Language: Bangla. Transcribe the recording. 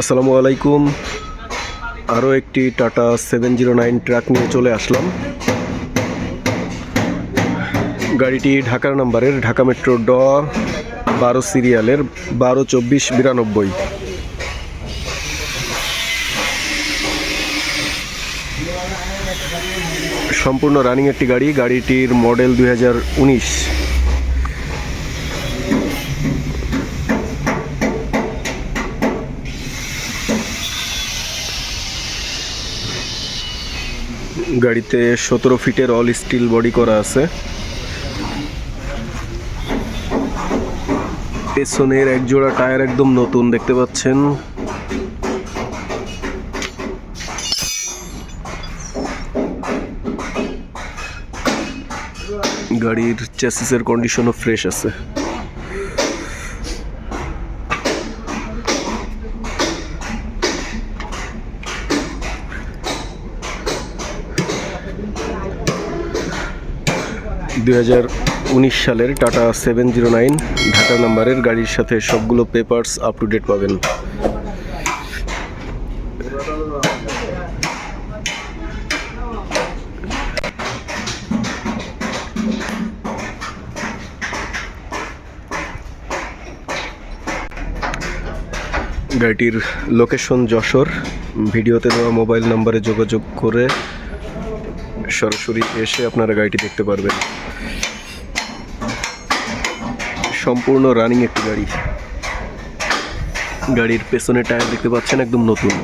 আসসালামু আলাইকুম। আরও একটি Tata seven zero nine truck নিয়ে চলে আসলাম। গাড়িটি ঢাকার নাম্বারের ঢাকা মেট্রো ড বারো সিরিয়ালের বারো চব্বিশ বিরানব্বই। সম্পূর্ণ রানিং একটি গাড়ি, গাড়িটির মডেল দু হাজার উনিশ। গাড়িতে সতেরো ফিটের অল স্টিল বডি করা আছে। পেছনের এক জোড়া টায়ার একদম নতুন, দেখতে পাচ্ছেন? গাড়ির চেসিসের কন্ডিশনও ফ্রেশ আছে। দুই হাজার উনিশ সালের Tata seven zero nine Dhaka নাম্বারের গাড়ির সাথে সবগুলো পেপারস আপ টু ডেট পাবেন। গাড়িটির লোকেশন যশোর। ভিডিওতে দেওয়া মোবাইল নাম্বারে যোগাযোগ করে সরাসরি এসে আপনারা গাড়িটি দেখতে পারবেন। সম্পূর্ণ রানিং একটি গাড়ি। গাড়ির পেছনের টায়ার দেখতে পাচ্ছেন, একদম নতুন।